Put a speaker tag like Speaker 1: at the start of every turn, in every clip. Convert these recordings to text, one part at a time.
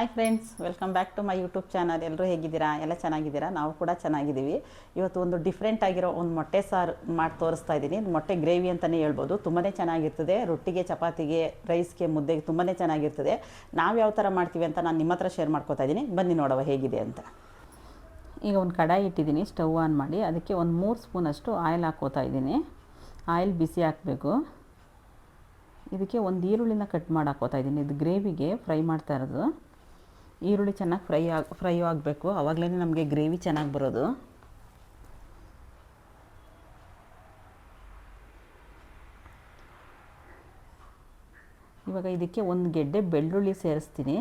Speaker 1: Hi friends welcome back to my YouTube channel ಎಲ್ಲರೂ ಹೇಗಿದ್ದೀರಾ? ಎಲ್ಲ ಚೆನ್ನಾಗಿದ್ದೀರಾ? ನಾವು ಕೂಡ ಚೆನ್ನಾಗಿದ್ದೀವಿ. ಇವತ್ತು ಒಂದು ಡಿಫ್ರೆಂಟ್ ಆಗಿರೋ ಒಂದು ಮೊಟ್ಟೆ ಸಾರು ಮಾಡಿ ತೋರಿಸ್ತಾ ಇದ್ದೀನಿ. ಮೊಟ್ಟೆ ಗ್ರೇವಿ ಅಂತಲೇ ಹೇಳ್ಬೋದು. ತುಂಬಾ ಚೆನ್ನಾಗಿರ್ತದೆ. ರೊಟ್ಟಿಗೆ, ಚಪಾತಿಗೆ ರೈಸ್ಗೆ ಮುದ್ದೆಗೆ ತುಂಬಾ ಚೆನ್ನಾಗಿರ್ತದೆ. ನಾವು ಯಾವ ಥರ ಮಾಡ್ತೀವಿ ಅಂತ ನಾನು ನಿಮ್ಮ ಹತ್ರ ಶೇರ್ ಮಾಡ್ಕೋತಾ ಇದ್ದೀನಿ. ಬನ್ನಿ ನೋಡುವ ಹೇಗಿದೆ ಅಂತ. ಈಗ ಒಂದು ಕಡಾಯಿ ಇಟ್ಟಿದ್ದೀನಿ. ಸ್ಟವ್ ಆನ್ ಮಾಡಿ ಅದಕ್ಕೆ ಒಂದು ಮೂರು ಸ್ಪೂನಷ್ಟು ಆಯಿಲ್ ಹಾಕೋತಾ ಇದ್ದೀನಿ. ಆಯಿಲ್ ಬಿಸಿ ಹಾಕಬೇಕು. ಇದಕ್ಕೆ ಒಂದು ಈರುಳ್ಳಿನ ಕಟ್ ಮಾಡಿ ಹಾಕೋತಾ ಇದ್ದೀನಿ. ಇದು ಗ್ರೇವಿಗೆ ಫ್ರೈ ಮಾಡ್ತಾ ಇರೋದು. ಈರುಳ್ಳಿ ಚೆನ್ನಾಗಿ ಫ್ರೈ ಆಗಿ, ಫ್ರೈ ಆಗಬೇಕು. ಆವಾಗಲೇ ನಮಗೆ ಗ್ರೇವಿ ಚೆನ್ನಾಗಿ ಬರೋದು. ಇವಾಗ ಇದಕ್ಕೆ ಒಂದು ಗೆಡ್ಡೆ ಬೆಳ್ಳುಳ್ಳಿ ಸೇರಿಸ್ತೀನಿ.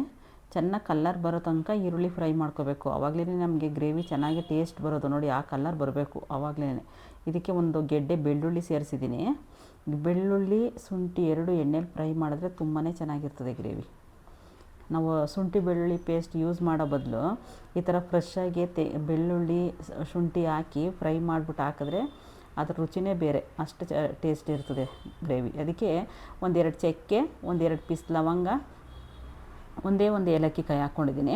Speaker 1: ಚೆನ್ನಾಗಿ ಕಲ್ಲರ್ ಬರೋ ತನಕ ಈರುಳ್ಳಿ ಫ್ರೈ ಮಾಡ್ಕೋಬೇಕು. ಆವಾಗಲೇ ನಮಗೆ ಗ್ರೇವಿ ಚೆನ್ನಾಗಿ ಟೇಸ್ಟ್ ಬರೋದು. ನೋಡಿ, ಆ ಕಲ್ಲರ್ ಬರಬೇಕು ಆವಾಗಲೇ ಇದಕ್ಕೆ ಒಂದು ಗೆಡ್ಡೆ ಬೆಳ್ಳುಳ್ಳಿ ಸೇರಿಸಿದ್ದೀನಿ. ಬೆಳ್ಳುಳ್ಳಿ, ಶುಂಠಿ ಎರಡು ಎಣ್ಣೆಲಿ ಫ್ರೈ ಮಾಡಿದ್ರೆ ತುಂಬಾ ಚೆನ್ನಾಗಿರ್ತದೆ ಗ್ರೇವಿ. ನಾವು ಶುಂಠಿ ಬೆಳ್ಳುಳ್ಳಿ ಪೇಸ್ಟ್ ಯೂಸ್ ಮಾಡೋ ಬದಲು ಈ ಥರ ಫ್ರೆಶ್ಶಾಗಿ ತೆ, ಬೆಳ್ಳುಳ್ಳಿ ಶುಂಠಿ ಹಾಕಿ ಫ್ರೈ ಮಾಡಿಬಿಟ್ಟು ಹಾಕಿದ್ರೆ ಅದ್ರ ರುಚಿನೇ ಬೇರೆ, ಅಷ್ಟು ಚ ಟೇಸ್ಟ್ ಇರ್ತದೆ ಗ್ರೇವಿ ಅದಕ್ಕೆ ಒಂದೆರಡು ಚಕ್ಕೆ, ಒಂದೆರಡು ಪೀಸ್ ಲವಂಗ, ಒಂದೇ ಒಂದು ಏಲಕ್ಕಿ ಕಾಯಿ ಹಾಕ್ಕೊಂಡಿದ್ದೀನಿ.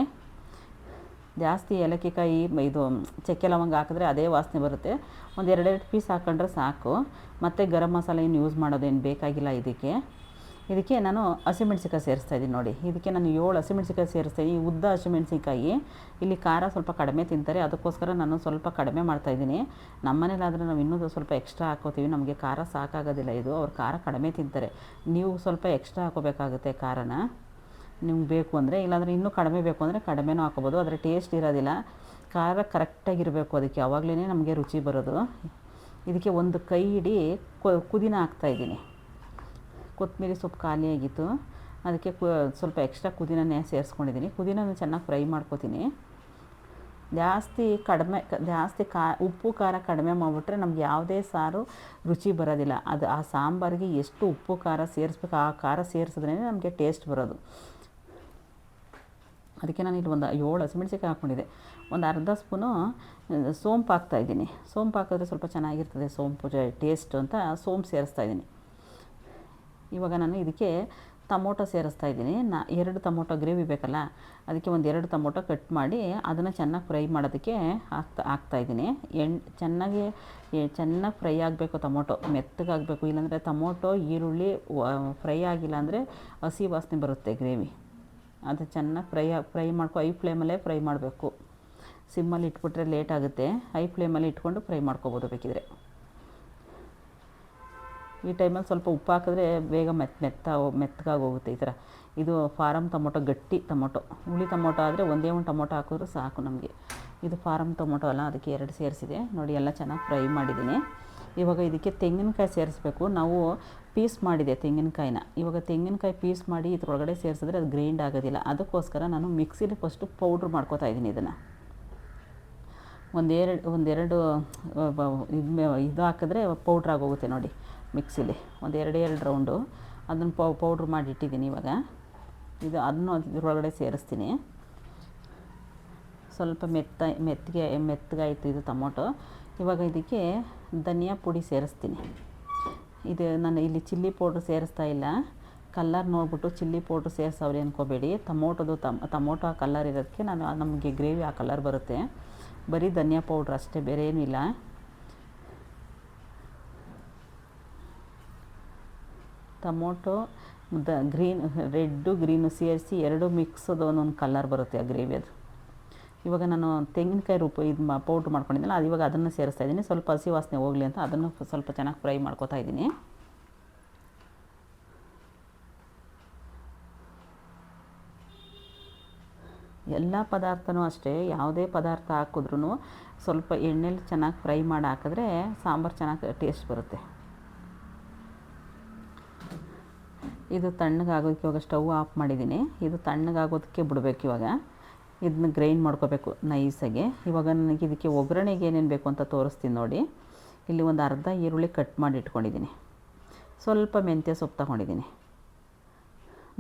Speaker 1: ಜಾಸ್ತಿ ಏಲಕ್ಕಿ ಕಾಯಿ ಇದು, ಚಕ್ಕೆ ಲವಂಗ ಹಾಕಿದ್ರೆ ಅದೇ ವಾಸನೆ ಬರುತ್ತೆ. ಒಂದು ಎರಡೆರಡು ಪೀಸ್ ಹಾಕೊಂಡ್ರೆ ಸಾಕು. ಮತ್ತು ಗರಂ ಮಸಾಲೆ ಏನು ಯೂಸ್ ಮಾಡೋದೇನು ಬೇಕಾಗಿಲ್ಲ ಇದಕ್ಕೆ. ಇದಕ್ಕೆ ನಾನು ಹಸಿಮೆಣ್ಸಿಕಾಯಿ ಸೇರಿಸ್ತಾ ಇದ್ದೀನಿ ನೋಡಿ. ಇದಕ್ಕೆ ನಾನು ಏಳು ಹಸಿಮೆಣ್ಸಿಕಾಯಿ ಸೇರಿಸ್ತಾ ಈ ಉದ್ದ ಹಸಿಮೆಣ್ಸಿಕಾಯಿ ಇಲ್ಲಿ ಖಾರ ಸ್ವಲ್ಪ ಕಡಿಮೆ ತಿಂತಾರೆ. ಅದಕ್ಕೋಸ್ಕರ ನಾನು ಸ್ವಲ್ಪ ಕಡಿಮೆ ಮಾಡ್ತಾಯಿದ್ದೀನಿ ನಮ್ಮ ಮನೇಲಾದರೆ ನಾವು ಇನ್ನೂ ಸ್ವಲ್ಪ ಎಕ್ಸ್ಟ್ರಾ ಹಾಕೋತೀವಿ. ನಮಗೆ ಖಾರ ಸಾಕಾಗೋದಿಲ್ಲ ಇದು. ಅವ್ರು ಖಾರ ಕಡಿಮೆ ತಿಂತಾರೆ. ನೀವು ಸ್ವಲ್ಪ ಎಕ್ಸ್ಟ್ರಾ ಹಾಕೋಬೇಕಾಗುತ್ತೆ ಖಾರನ. ನಿಮ್ಗೆ ಬೇಕು ಅಂದರೆ, ಇಲ್ಲಾಂದರೆ ಇನ್ನೂ ಕಡಿಮೆ ಬೇಕು ಅಂದರೆ ಕಡಿಮೆನೂ ಹಾಕೋಬೋದು. ಆದರೆ ಟೇಸ್ಟ್ ಇರೋದಿಲ್ಲ. ಖಾರ ಕರೆಕ್ಟಾಗಿರಬೇಕು ಅದಕ್ಕೆ. ಯಾವಾಗಲೇ ನಮಗೆ ರುಚಿ ಬರೋದು. ಇದಕ್ಕೆ ಒಂದು ಕೈ ಹಿಡಿ ಕುದಿನ ಹಾಕ್ತಾಯಿದ್ದೀನಿ ಕೊತ್ತಂಬರಿ ಸೊಪ್ಪು ಖಾಲಿಯಾಗಿತ್ತು ಅದಕ್ಕೆ ಸ್ವಲ್ಪ ಎಕ್ಸ್ಟ್ರಾ ಕುದಿನೇ ಸೇರಿಸ್ಕೊಂಡಿದ್ದೀನಿ. ಕುದಿನ ಚೆನ್ನಾಗಿ ಫ್ರೈ ಮಾಡ್ಕೊತೀನಿ. ಜಾಸ್ತಿ ಕಡಿಮೆ ಜಾಸ್ತಿ ಕಾ, ಉಪ್ಪು, ಖಾರ ಕಡಿಮೆ ಮಾಡಿಬಿಟ್ರೆ ನಮ್ಗೆ ಯಾವುದೇ ಸಾರು ರುಚಿ ಬರೋದಿಲ್ಲ. ಅದು ಆ ಸಾಂಬಾರಿಗೆ ಎಷ್ಟು ಉಪ್ಪು, ಖಾರ ಸೇರಿಸ್ಬೇಕು, ಆ ಖಾರ ಸೇರಿಸಿದ್ರೇ ನಮಗೆ ಟೇಸ್ಟ್ ಬರೋದು. ಅದಕ್ಕೆ ನಾನು ಇಲ್ಲಿ ಒಂದು ಏಳು ಹಸಿಮೆಣ್ಸಿಕಾಯಿ ಹಾಕ್ಕೊಂಡಿದ್ದೆ. ಒಂದು ಅರ್ಧ ಸ್ಪೂನು ಸೋಂಪು ಹಾಕ್ತಾಯಿದ್ದೀನಿ ಸೋಂಪು ಹಾಕಿದ್ರೆ ಸ್ವಲ್ಪ ಚೆನ್ನಾಗಿರ್ತದೆ ಸೋಂಪು ಟೇಸ್ಟ್ ಅಂತ ಸೋಂಪು ಸೇರಿಸ್ತಾ ಇದ್ದೀನಿ. ಇವಾಗ ನಾನು ಇದಕ್ಕೆ ಟೊಮೊಟೊ ಸೇರಿಸ್ತಾ ಇದ್ದೀನಿ. ನಾ ಎರಡು ಟೊಮೊಟೊ ಗ್ರೇವಿ ಬೇಕಲ್ಲ, ಅದಕ್ಕೆ ಒಂದು ಎರಡು ಟೊಮೊಟೊ ಕಟ್ ಮಾಡಿ ಅದನ್ನು ಚೆನ್ನಾಗಿ ಫ್ರೈ ಮಾಡೋದಕ್ಕೆ ಹಾಕ್ತಾ ಹಾಕ್ತಾಯಿದ್ದೀನಿ ಎಣ್, ಚೆನ್ನಾಗಿ ಚೆನ್ನಾಗಿ ಫ್ರೈ ಆಗಬೇಕು ಟೊಮೊಟೊ ಮೆತ್ತಗಾಗಬೇಕು ಇಲ್ಲಾಂದರೆ ಟೊಮೊಟೊ, ಈರುಳ್ಳಿ ಫ್ರೈ ಆಗಿಲ್ಲ ಅಂದರೆ ಹಸಿ ವಾಸನೆ ಬರುತ್ತೆ ಗ್ರೇವಿ. ಅದು ಚೆನ್ನಾಗಿ ಫ್ರೈ ಫ್ರೈ ಮಾಡ್ಕೊ ಐ ಫ್ಲೇಮಲ್ಲೇ ಫ್ರೈ ಮಾಡಬೇಕು. ಸಿಮ್ಮಲ್ಲಿ ಇಟ್ಬಿಟ್ರೆ ಲೇಟ್ ಆಗುತ್ತೆ. ಐ ಫ್ಲೇಮಲ್ಲಿ ಇಟ್ಕೊಂಡು ಫ್ರೈ ಮಾಡ್ಕೊಬೋದು ಬೇಕಿದ್ರೆ. ಈ ಟೈಮಲ್ಲಿ ಸ್ವಲ್ಪ ಉಪ್ಪು ಹಾಕಿದ್ರೆ ಬೇಗ ಮೆತ್ತ ಮೆತ್ತ ಮೆತ್ತಗಾಗಿ ಹೋಗುತ್ತೆ ಈ ಥರ. ಇದು ಫಾರಮ್ ಟೊಮೊಟೊ, ಗಟ್ಟಿ ಟೊಮೊಟೊ. ಹುಳಿ ಟೊಮೊಟೊ ಆದರೆ ಒಂದೇ ಒಂದು ಟೊಮೊಟೊ ಹಾಕಿದ್ರು ಸಾಕು ನಮಗೆ. ಇದು ಫಾರಮ್ ಟೊಮೊಟೊ ಅಲ್ಲ, ಅದಕ್ಕೆ ಎರಡು ಸೇರಿಸಿದೆ. ನೋಡಿ, ಎಲ್ಲ ಚೆನ್ನಾಗಿ ಫ್ರೈ ಮಾಡಿದ್ದೀನಿ. ಇವಾಗ ಇದಕ್ಕೆ ತೆಂಗಿನಕಾಯಿ ಸೇರಿಸ್ಬೇಕು. ನಾವು ಪೀಸ್ ಮಾಡಿದೆ ತೆಂಗಿನಕಾಯಿನ. ಇವಾಗ ತೆಂಗಿನಕಾಯಿ ಪೀಸ್ ಮಾಡಿ ಇದ್ರೊಳಗಡೆ ಸೇರಿಸಿದ್ರೆ ಅದು ಗ್ರೈಂಡ್ ಆಗೋದಿಲ್ಲ. ಅದಕ್ಕೋಸ್ಕರ ನಾನು ಮಿಕ್ಸಿಲಿ ಫಸ್ಟು ಪೌಡ್ರ್ ಮಾಡ್ಕೋತಾ ಇದ್ದೀನಿ ಇದನ್ನು. ಒಂದೆರಡು ಒಂದೆರಡು ಇದು ಇದು ಹಾಕಿದ್ರೆ ಪೌಡ್ರ್ ಆಗೋಗುತ್ತೆ ನೋಡಿ. ಮಿಕ್ಸಿಲಿ ಒಂದು ಎರಡು ಎರಡು ರೌಂಡು ಅದನ್ನು ಪೌ, ಪೌಡ್ರ್ ಮಾಡಿ ಇಟ್ಟಿದ್ದೀನಿ ಇವಾಗ. ಇದು ಅದನ್ನು ಅದರೊಳಗಡೆ ಸೇರಿಸ್ತೀನಿ. ಸ್ವಲ್ಪ ಮೆತ್ತ, ಮೆತ್ತಗೆ, ಮೆತ್ತಗಾಯಿತು ಇದು ಟೊಮೊಟೊ. ಇವಾಗ ಇದಕ್ಕೆ ಧನಿಯಾ ಪುಡಿ ಸೇರಿಸ್ತೀನಿ. ಇದು ನಾನು ಇಲ್ಲಿ ಚಿಲ್ಲಿ ಪೌಡ್ರ್ ಸೇರಿಸ್ತಾ ಇಲ್ಲ. ಕಲ್ಲರ್ ನೋಡಿಬಿಟ್ಟು ಚಿಲ್ಲಿ ಪೌಡ್ರ್ ಸೇರಿಸವ್ರಿ ಅಂದ್ಕೋಬೇಡಿ ಟೊಮೊಟೊದು ತಮ್, ಟೊಮೊಟೊ ಆ ಕಲ್ಲರ್ ಇರೋದಕ್ಕೆ ನಾನು ನಮಗೆ ಗ್ರೇವಿ ಆ ಕಲರ್ ಬರುತ್ತೆ. ಬರೀ ಧನಿಯಾ ಪೌಡ್ರ್ ಅಷ್ಟೇ ಬೇರೆ ಏನಿಲ್ಲ tomato, the green, red, green ಸೇರಿಸಿ ಎರಡು ಮಿಕ್ಸದು ಒಂದೊಂದು ಕಲರ್ ಬರುತ್ತೆ ಆ ಗ್ರೇವಿ ಅದು. ಇವಾಗ ನಾನು ತೆಂಗಿನಕಾಯಿ ರೂಪ ಇದು ಮಾ, ಪೌಡ್ರ್ ಮಾಡ್ಕೊಂಡಿದ್ದೆನಲ್ಲ ಅದು ಇವಾಗ ಅದನ್ನು ಸೇರಿಸ್ತಾ ಇದ್ದೀನಿ. ಸ್ವಲ್ಪ ಹಸಿ ವಾಸನೆ ಹೋಗಲಿ ಅಂತ ಅದನ್ನು ಸ್ವಲ್ಪ ಚೆನ್ನಾಗಿ ಫ್ರೈ ಮಾಡ್ಕೊತಾ ಇದ್ದೀನಿ. ಎಲ್ಲ ಪದಾರ್ಥನೂ ಅಷ್ಟೇ, ಯಾವುದೇ ಪದಾರ್ಥ ಹಾಕಿದ್ರೂ ಸ್ವಲ್ಪ ಎಣ್ಣೆಲಿ ಚೆನ್ನಾಗಿ ಫ್ರೈ ಮಾಡಿ ಹಾಕಿದ್ರೆ ಸಾಂಬಾರು ಚೆನ್ನಾಗಿ ಟೇಸ್ಟ್ ಬರುತ್ತೆ. ಇದು ತಣ್ಣಗಾಗೋದಕ್ಕೆ ಇವಾಗ ಸ್ಟವ್ ಆಫ್ ಮಾಡಿದ್ದೀನಿ. ಇದು ತಣ್ಣಗಾಗೋದಕ್ಕೆ ಬಿಡಬೇಕು ಇವಾಗ. ಇದನ್ನ ಗ್ರೈಂಡ್ ಮಾಡ್ಕೋಬೇಕು ನೈಸಾಗಿ. ಇವಾಗ ನನಗೆ ಇದಕ್ಕೆ ಒಗ್ಗರಣೆಗೆ ಏನೇನು ಬೇಕು ಅಂತ ತೋರಿಸ್ತೀನಿ ನೋಡಿ. ಇಲ್ಲಿ ಒಂದು ಅರ್ಧ ಈರುಳ್ಳಿ ಕಟ್ ಮಾಡಿ ಇಟ್ಕೊಂಡಿದ್ದೀನಿ. ಸ್ವಲ್ಪ ಮೆಂತ್ಯ ಸೊಪ್ಪು ತಗೊಂಡಿದ್ದೀನಿ.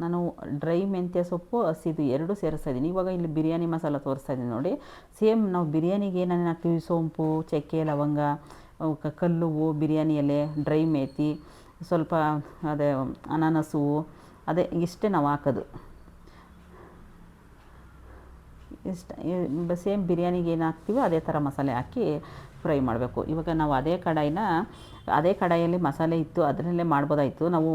Speaker 1: ನಾನು ಡ್ರೈ ಮೆಂತ್ಯ ಸೊಪ್ಪು, ಹಸಿದು ಎರಡು ಸೇರಿಸ್ತಾ ಇದ್ದೀನಿ. ಇವಾಗ ಇಲ್ಲಿ ಬಿರಿಯಾನಿ ಮಸಾಲ ತೋರಿಸ್ತಾ ಇದ್ದೀನಿ ನೋಡಿ. ಸೇಮ್ ನಾವು ಬಿರಿಯಾನಿಗೆ ಏನೇನು ಹಾಕ್ತೀವಿ? ಸೋಂಪು, ಚಕ್ಕೆ, ಲವಂಗ ಕಲ್ಲುವು ಬಿರಿಯಾನಿ ಎಲೆ ಡ್ರೈ ಮೇಥಿ ಸ್ವಲ್ಪ ಅದೇ ಅನಾನಸು, ಅದೇ ಇಷ್ಟೇ ನಾವು ಹಾಕೋದು. ಇಷ್ಟು ಸೇಮ್ ಬಿರಿಯಾನಿಗೆ ಏನು ಹಾಕ್ತೀವೋ ಅದೇ ಥರ ಮಸಾಲೆ ಹಾಕಿ ಫ್ರೈ ಮಾಡಬೇಕು. ಇವಾಗ ನಾವು ಅದೇ ಕಡಾಯಿನ, ಅದೇ ಕಡಾಯಲ್ಲಿ ಮಸಾಲೆ ಇತ್ತು, ಅದರಲ್ಲೇ ಮಾಡ್ಬೋದಾಯಿತು. ನಾವು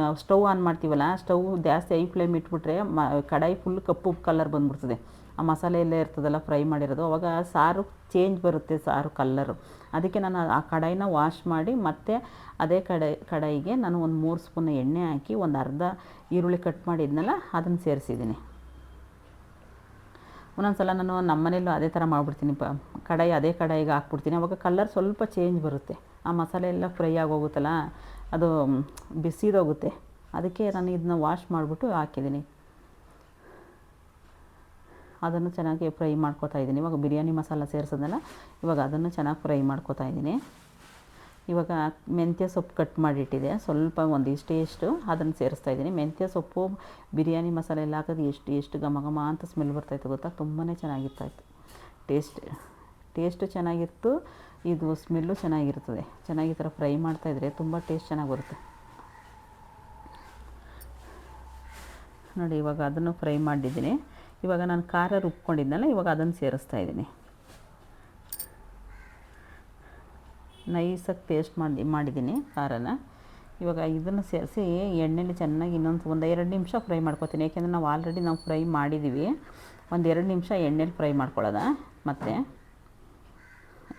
Speaker 1: ನಾವು ಸ್ಟವ್ ಆನ್ ಮಾಡ್ತೀವಲ್ಲ, ಸ್ಟವ್ ಜಾಸ್ತಿ ಐ ಫ್ಲೇಮ್ ಇಟ್ಬಿಟ್ರೆ ಮ, ಕಡಾಯಿ ಫುಲ್ ಕಪ್ಪು ಕಲರ್ ಬಂದ್ಬಿಡ್ತದೆ. ಆ ಮಸಾಲೆ ಎಲ್ಲ ಇರ್ತದಲ್ಲ, ಫ್ರೈ ಮಾಡಿರೋದು. ಅವಾಗ ಸಾರು ಚೇಂಜ್ ಬರುತ್ತೆ ಸಾರು ಕಲ್ಲರು ಅದಕ್ಕೆ ನಾನು ಆ ಕಡಾಯಿನ ವಾಶ್ ಮಾಡಿ ಮತ್ತೆ ಅದೇ ಕಡಾಯಿ ಕಡಾಯಿಗೆ ನಾನು ಒಂದು ಮೂರು ಸ್ಪೂನ್ ಎಣ್ಣೆ ಹಾಕಿ ಒಂದು ಅರ್ಧ ಈರುಳ್ಳಿ ಕಟ್ ಮಾಡಿದ್ನಲ್ಲ, ಅದನ್ನು ಸೇರಿಸಿದ್ದೀನಿ. ಒಂದೊಂದು ಸಲ ನಾನು ನಮ್ಮ ಮನೇಲೂ ಅದೇ ಥರ ಮಾಡಿಬಿಡ್ತೀನಿ. ಪ, ಕಡಾಯಿ ಅದೇ ಕಡಾಯಿಗೆ ಹಾಕ್ಬಿಡ್ತೀನಿ. ಅವಾಗ ಕಲರ್ ಸ್ವಲ್ಪ ಚೇಂಜ್ ಬರುತ್ತೆ. ಆ ಮಸಾಲೆ ಎಲ್ಲ ಫ್ರೈ ಆಗೋಗುತ್ತಲ್ಲ, ಅದು ಬಿಸಿದೋಗುತ್ತೆ. ಅದಕ್ಕೆ ನಾನು ಇದನ್ನ ವಾಶ್ ಮಾಡಿಬಿಟ್ಟು ಹಾಕಿದ್ದೀನಿ. ಅದನ್ನು ಚೆನ್ನಾಗಿ ಫ್ರೈ ಮಾಡ್ಕೋತಾ ಇದ್ದೀನಿ. ಇವಾಗ ಬಿರಿಯಾನಿ ಮಸಾಲ ಸೇರಿಸೋದಲ್ಲ ಇವಾಗ ಅದನ್ನು ಚೆನ್ನಾಗಿ ಫ್ರೈ ಮಾಡ್ಕೊತಾ ಇದ್ದೀನಿ. ಇವಾಗ ಮೆಂತ್ಯ ಸೊಪ್ಪು ಕಟ್ ಮಾಡಿಟ್ಟಿದೆ. ಸ್ವಲ್ಪ ಒಂದು ಇಷ್ಟೇ ಅದನ್ನು ಸೇರಿಸ್ತಾ ಇದ್ದೀನಿ. ಮೆಂತ್ಯ ಸೊಪ್ಪು, ಬಿರಿಯಾನಿ ಮಸಾಲೆ ಎಲ್ಲ ಹಾಕೋದು ಎಷ್ಟು ಎಷ್ಟು ಘಮ ಘಮ ಅಂತ ಸ್ಮೆಲ್ ಬರ್ತಾಯಿತ್ತು ಗೊತ್ತಾ? ತುಂಬಾ ಚೆನ್ನಾಗಿರ್ತಾಯಿತ್ತು. ಟೇಸ್ಟ್ ಟೇಸ್ಟು ಚೆನ್ನಾಗಿತ್ತು, ಇದು ಸ್ಮೆಲ್ಲು ಚೆನ್ನಾಗಿರ್ತದೆ. ಚೆನ್ನಾಗಿ ಥರ ಫ್ರೈ ಮಾಡ್ತಾಯಿದ್ರೆ ತುಂಬ ಟೇಸ್ಟ್ ಚೆನ್ನಾಗಿ ಬರುತ್ತೆ. ನೋಡಿ ಇವಾಗ ಅದನ್ನು ಫ್ರೈ ಮಾಡಿದ್ದೀನಿ. ಇವಾಗ ನಾನು ಖಾರ ರುಬ್ಕೊಂಡಿದ್ದೆನಲ್ಲ ಇವಾಗ ಅದನ್ನು ಸೇರಿಸ್ತಾ ಇದ್ದೀನಿ. ನೈಸಾಗಿ ಪೇಸ್ಟ್ ಮಾಡಿ, ಮಾಡಿದ್ದೀನಿ ಖಾರನ. ಇವಾಗ ಇದನ್ನು ಸೇರಿಸಿ ಎಣ್ಣೆಲಿ ಚೆನ್ನಾಗಿ ಇನ್ನೊಂದು ಒಂದು ಎರಡು ನಿಮಿಷ ಫ್ರೈ ಮಾಡ್ಕೊತೀನಿ. ಯಾಕೆಂದರೆ ನಾವು ಆಲ್ರೆಡಿ ನಾವು ಫ್ರೈ ಮಾಡಿದ್ದೀವಿ. ಒಂದು ಎರಡು ನಿಮಿಷ ಎಣ್ಣೆಲಿ ಫ್ರೈ ಮಾಡ್ಕೊಳ್ಳೋದ? ಮತ್ತು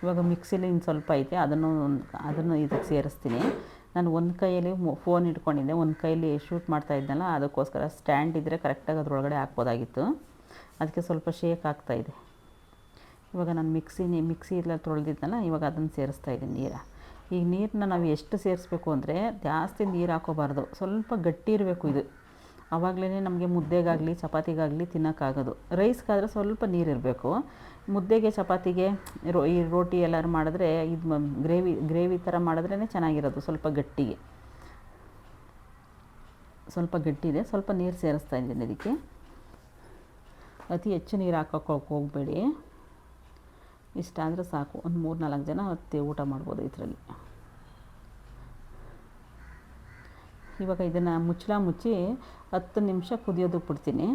Speaker 1: ಇವಾಗ ಮಿಕ್ಸಿಲಿ ಇನ್ನು ಸ್ವಲ್ಪ ಐತೆ, ಅದನ್ನು ಅದನ್ನು ಇದಕ್ಕೆ ಸೇರಿಸ್ತೀನಿ. ನಾನು ಒಂದು ಕೈಯಲ್ಲಿ ಫೋನ್ ಇಟ್ಕೊಂಡಿದ್ದೆ. ಒಂದು ಕೈಯಲ್ಲಿ ಶೂಟ್ ಮಾಡ್ತಾ ಇದ್ನಲ್ಲ, ಅದಕ್ಕೋಸ್ಕರ ಸ್ಟ್ಯಾಂಡ್ ಇದ್ದರೆ ಕರೆಕ್ಟಾಗಿ ಅದರೊಳಗಡೆ ಹಾಕ್ಬೋದಾಗಿತ್ತು. ಅದಕ್ಕೆ ಸ್ವಲ್ಪ ಶೇಕ್ ಆಗ್ತಾಯಿದೆ ಇವಾಗ ನಾನು ಮಿಕ್ಸಿನೇ ಮಿಕ್ಸಿ ಇಲ್ಲ ತೊಳೆದಿದ್ನಲ್ಲ ಇವಾಗ ಅದನ್ನು ಸೇರಿಸ್ತಾ ಇದ್ದೀನಿ ನೀರ. ಈಗ ನೀರನ್ನ ನಾವು ಎಷ್ಟು ಸೇರಿಸ್ಬೇಕು ಅಂದರೆ ಜಾಸ್ತಿ ನೀರು ಹಾಕೋಬಾರ್ದು. ಸ್ವಲ್ಪ ಗಟ್ಟಿ ಇರಬೇಕು ಇದು. ಆವಾಗಲೇ ನಮಗೆ ಮುದ್ದೆಗಾಗಲಿ, ಚಪಾತಿಗಾಗಲಿ ತಿನ್ನೋಕ್ಕಾಗೋದು. ರೈಸ್ಗಾದರೆ ಸ್ವಲ್ಪ ನೀರು ಇರಬೇಕು. ಮುದ್ದೆಗೆ, ಚಪಾತಿಗೆ ರೋ, ಈ ರೋಟಿ ಎಲ್ಲರೂ ಮಾಡಿದ್ರೆ ಇದು ಗ್ರೇವಿ ಗ್ರೇವಿ ಥರ ಮಾಡಿದ್ರೇ ಚೆನ್ನಾಗಿರೋದು ಸ್ವಲ್ಪ ಗಟ್ಟಿಗೆ. ಸ್ವಲ್ಪ ಗಟ್ಟಿದೆ. ಸ್ವಲ್ಪ ನೀರು ಸೇರಿಸ್ತಾ ಇದ್ದೀನಿ ಇದಕ್ಕೆ. ಅತಿ ಹೆಚ್ಚು ನೀರು ಹಾಕೋಕ್ಕೆ ಹೋಗಬೇಡಿ. ಇಷ್ಟಾದರೆ ಸಾಕು. ಒಂದು ಮೂರು ನಾಲ್ಕು ಜನ ಹತ್ತಿ ಊಟ ಮಾಡ್ಬೋದು ಇದರಲ್ಲಿ. ಇವಾಗ ಇದನ್ನು ಮುಚ್ಚಳ ಮುಚ್ಚಿ ಹತ್ತು ನಿಮಿಷ ಕುದಿಯೋದಕ್ಕೆ ಬಿಡ್ತೀನಿ.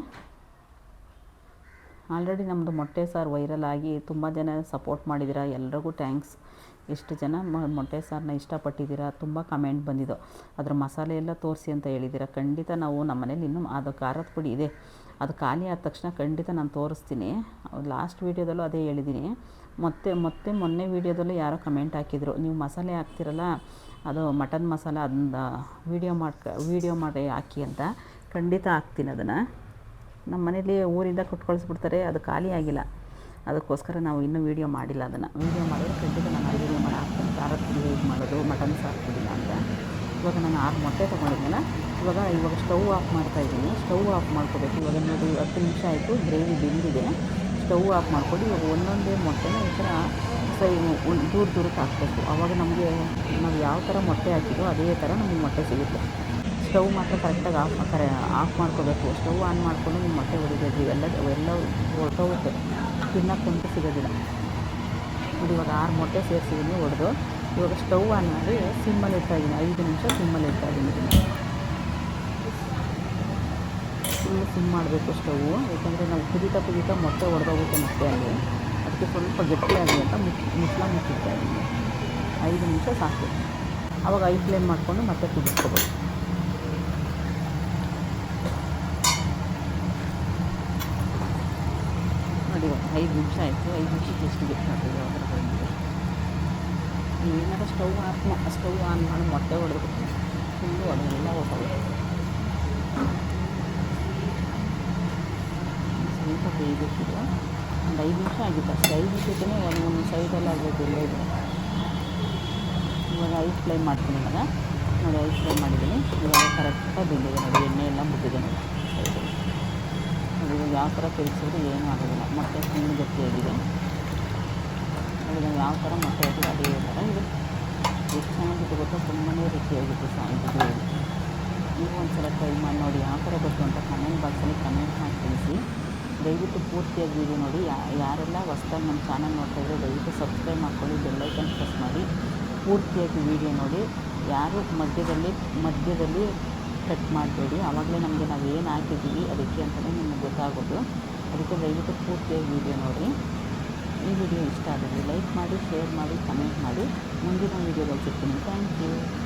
Speaker 1: ಆಲ್ರೆಡಿ ನಮ್ಮದು ಮೊಟ್ಟೆ ಸಾರು ವೈರಲ್ ಆಗಿ ತುಂಬ ಜನ ಸಪೋರ್ಟ್ ಮಾಡಿದ್ದೀರಾ, ಎಲ್ರಿಗೂ ಥ್ಯಾಂಕ್ಸ್. ಎಷ್ಟು ಜನ ಮೊಟ್ಟೆ ಸಾರನ್ನ ಇಷ್ಟಪಟ್ಟಿದ್ದೀರಾ, ತುಂಬ ಕಮೆಂಟ್ ಬಂದಿದ್ದು ಅದರ ಮಸಾಲೆ ಎಲ್ಲ ತೋರಿಸಿ ಅಂತ ಹೇಳಿದ್ದೀರಾ. ಖಂಡಿತ ನಾವು ನಮ್ಮ ಮನೇಲಿ ಇನ್ನೂ ಅದು ಖಾರದ ಪುಡಿ ಇದೆ. ಅದು ಖಾಲಿ ಆದ ತಕ್ಷಣ ಖಂಡಿತ ನಾನು ತೋರಿಸ್ತೀನಿ. ಲಾಸ್ಟ್ ವೀಡಿಯೋದಲ್ಲೂ ಅದೇ ಹೇಳಿದ್ದೀನಿ. ಮತ್ತೆ ಮತ್ತೆ ಮೊನ್ನೆ ವೀಡಿಯೋದಲ್ಲೂ ಯಾರೋ ಕಮೆಂಟ್ ಹಾಕಿದರು. ನೀವು ಮಸಾಲೆ ಹಾಕ್ತಿರಲ್ಲ, ಅದು ಮಟನ್ ಮಸಾಲೆ ಅದನ್ನ ವೀಡಿಯೋ ಮಾಡ್ಕ, ವೀಡಿಯೋ ಮಾಡಿ ಹಾಕಿ ಅಂತ. ಖಂಡಿತ ಹಾಕ್ತೀನಿ ಅದನ್ನು. ನಮ್ಮ ಮನೇಲಿ ಊರಿಂದ ಕೊಟ್ಟು ಕಳಿಸ್ಬಿಡ್ತಾರೆ ಅದು ಖಾಲಿ ಆಗಿಲ್ಲ. ಅದಕ್ಕೋಸ್ಕರ ನಾವು ಇನ್ನೂ ವೀಡಿಯೋ ಮಾಡಿಲ್ಲ ಅದನ್ನು. ವೀಡಿಯೋ ಮಾಡಿದ್ರೆ ಖಂಡಿತ ನಾನು ವೀಡಿಯೋ ಮಾಡಿ ಹಾಕ್ತೀನಿ. ಖಾರದ ಪುಡಿ ಯೂಸ್ ಮಾಡೋದು, ಮಟನ್ ಸಾಕ್ತಿದ್ದಿಲ್ಲ ಅಂತ. ಇವಾಗ ನಾನು ಆರು ಮೊಟ್ಟೆ ತೊಗೊಂಡಿದ್ನಲ್ಲ ಇವಾಗ ಇವಾಗ ಸ್ಟವ್ ಆಫ್ ಮಾಡ್ತಾ ಇದ್ದೀನಿ. ಸ್ಟವ್ ಆಫ್ ಮಾಡ್ಕೋಬೇಕು. ಇವಾಗ ನೋಡಿ ಹತ್ತು ನಿಮಿಷ ಆಯಿತು. ಗ್ರೇವಿ ಬೆಂದಿದೆ. ಸ್ಟವ್ ಆಫ್ ಮಾಡ್ಕೊಂಡು ಇವಾಗ ಒಂದೊಂದೇ ಮೊಟ್ಟೆನ ಈ ಥರ ಸೈ ದೂರ ದೂರಕ್ಕೆ ಹಾಕಬೇಕು. ಆವಾಗ ನಮಗೆ ನಾವು ಯಾವ ಥರ ಮೊಟ್ಟೆ ಹಾಕಿದೋ ಅದೇ ಥರ ನಮಗೆ ಮೊಟ್ಟೆ ಸಿಗುತ್ತೆ. ಸ್ಟವ್ ಮಾತ್ರ ಕರೆಕ್ಟಾಗಿ ಆಫ್ ಕರೆ ಆಫ್ ಮಾಡ್ಕೋಬೇಕು. ಸ್ಟವ್ ಆನ್ ಮಾಡಿಕೊಂಡು ನಿಮ್ಮ ಮೊಟ್ಟೆ ಹೊಡಿಬೇಕು ಇವೆಲ್ಲ ಎಲ್ಲ ಹೊರಟೋಗುತ್ತೆ ತಿನ್ನೋಕ್ಕಂತೂ ಸಿಗೋದಿಲ್ಲ. ನೋಡಿ, ಇವಾಗ ಆರು ಮೊಟ್ಟೆ ಸೇರಿಸಿದ್ದೀನಿ, ಹೊಡೆದು. ಇವಾಗ ಸ್ಟವ್ ಆನ್ ಮಾಡಿ ಸಿಮ್ಮಲ್ಲಿ ಇಡ್ತಾ ಇದ್ದೀನಿ. ಐದು ನಿಮಿಷ ಸಿಮ್ಮಲ್ಲಿ ಇಡ್ತಾ ಫುಲ್ಲು ಸಿಮ್ ಮಾಡಬೇಕು ಸ್ಟವ್ ಯಾಕಂದರೆ ನಾವು ಕುದೀತಾ ಕುದೀತಾ ಮೊಟ್ಟೆ ಹೊಡೆದೋಗುತ್ತೆ ಮತ್ತೆ ಅಲ್ಲಿ. ಅದಕ್ಕೆ ಸ್ವಲ್ಪ ಗಟ್ಟಿಯಾಗಿ ಅಂತ ಮುಚ್ಚಿ ಮುಚ್ಚಲ ಮುಚ್ಚಿಡ್ತಾ ಇದ್ದೀನಿ ಐದು ನಿಮಿಷ ಸಾಕು. ಆವಾಗ ಐ ಫ್ಲೇಮ್ ಮಾಡಿಕೊಂಡು ಮತ್ತೆ ಕುದಿಸ್ಕೋಬೋದು. ನೋಡಿ ಐದು ನಿಮಿಷ ಆಯಿತು. ಐದು ನಿಮಿಷಕ್ಕೆ ಎಷ್ಟು ಹಾಕಿದ್ರೆ ಅದರ ಬಂದಿದೆ ನೀವು ಏನಾದ್ರು ಸ್ಟವ್ ಆಫ್ ಸ್ಟವ್ ಆನ್ ಮಾಡಿ ಮೊಟ್ಟೆ ಹೊಡೆದ್ಬಿಟ್ಟು ಫುಲ್ಲು ಅದನ್ನೆಲ್ಲ ಹೋಗೋದು ಸ್ವಲ್ಪ ಬೇಯಬೇಕಿದೆ ಒಂದು ಐದು ನಿಮಿಷ ಆಗಿತ್ತು ಅಷ್ಟೇ. ಐದು ನಿಮಿಷಕ್ಕೇ ಒಂದು ಒಂದು ಸೈಡೆಲ್ಲ ಆಗಬೇಕು ಇಲ್ಲ ಇದೆ. ಇವಾಗ ಐಸ್ ಫ್ಲೈ ಮಾಡ್ತೀನಿ ಇವಾಗ. ನೋಡಿ ಐಸ್ ಫ್ಲೈ ಮಾಡಿದ್ದೀನಿ. ಇವಾಗ ಕರೆಕ್ಟಾಗಿ ಬೆಂದಿದೆ ನೋಡಿ, ಎಣ್ಣೆ ಎಲ್ಲ ಮುಟ್ಟಿದೆ ನೋಡಿ. ಇವಾಗ ಯಾವ ಥರ ತಿರುಗಿಸಿದ್ರು ಏನೂ ಆಗೋದಿಲ್ಲ. ಮೊಟ್ಟೆ ಸುಮ್ಮನೆ ಗಟ್ಟಿಯಾಗಿದೆ. ನೋಡಿ ಯಾವ ಥರ ಮೊಟ್ಟೆ ಹಾಕಿದ್ರೆ ಅದೇ ಥರ ಇದು. ಎಷ್ಟು ಚೆನ್ನಾಗಿತ್ತು ಗೊತ್ತಾ? ತುಂಬನೇ ರುಚಿಯಾಗಿತ್ತು ಸಾಯಂಕಾಲ ನೀವು ಒಂದು ಸಲ ಟ್ರೈ ಮಾಡಿ ನೋಡಿ, ಯಾವ ಥರ ಗೊತ್ತು ಅಂತ ಕಮೆಂಟ್ ಬಾಕ್ಸಲ್ಲಿ ಕಮೆಂಟ್ ಮಾಡಿ ತಿಳಿಸಿ. ದಯವಿಟ್ಟು ಪೂರ್ತಿಯಾಗಿ ವಿಡಿಯೋ ನೋಡಿ. ಯಾರೆಲ್ಲ ಹೊಸ್ದಾಗಿ ನಮ್ಮ ಚಾನಲ್ ನೋಡ್ತಾ ಇದ್ದರೆ ದಯವಿಟ್ಟು ಸಬ್ಸ್ಕ್ರೈಬ್ ಮಾಡ್ಕೊಳ್ಳಿ ಬೆಲ್ಲೈಕನ್ ಪ್ರೆಸ್ ಮಾಡಿ. ಪೂರ್ತಿಯಾಗಿ ವಿಡಿಯೋ ನೋಡಿ. ಯಾರು ಮಧ್ಯದಲ್ಲಿ ಮಧ್ಯದಲ್ಲಿ ಕಟ್ ಮಾಡಬೇಡಿ. ಆವಾಗಲೇ ನಮಗೆ ನಾವು ಏನು ಹಾಕಿದ್ದೀವಿ ಅದಕ್ಕೆ ಅಂತಲೇ ನಿಮಗೆ ಗೊತ್ತಾಗೋದು. ಅದಕ್ಕೆ ದಯವಿಟ್ಟು ಪೂರ್ತಿಯಾಗಿ ವಿಡಿಯೋ ನೋಡಿ. ಈ ವಿಡಿಯೋ ಇಷ್ಟ ಆದಲ್ಲಿ ಲೈಕ್ ಮಾಡಿ, ಶೇರ್ ಮಾಡಿ, ಕಮೆಂಟ್ ಮಾಡಿ. ಮುಂದಿನ ವಿಡಿಯೋದಲ್ಲಿ ಸಿಗ್ತೀನಿ. Thank you.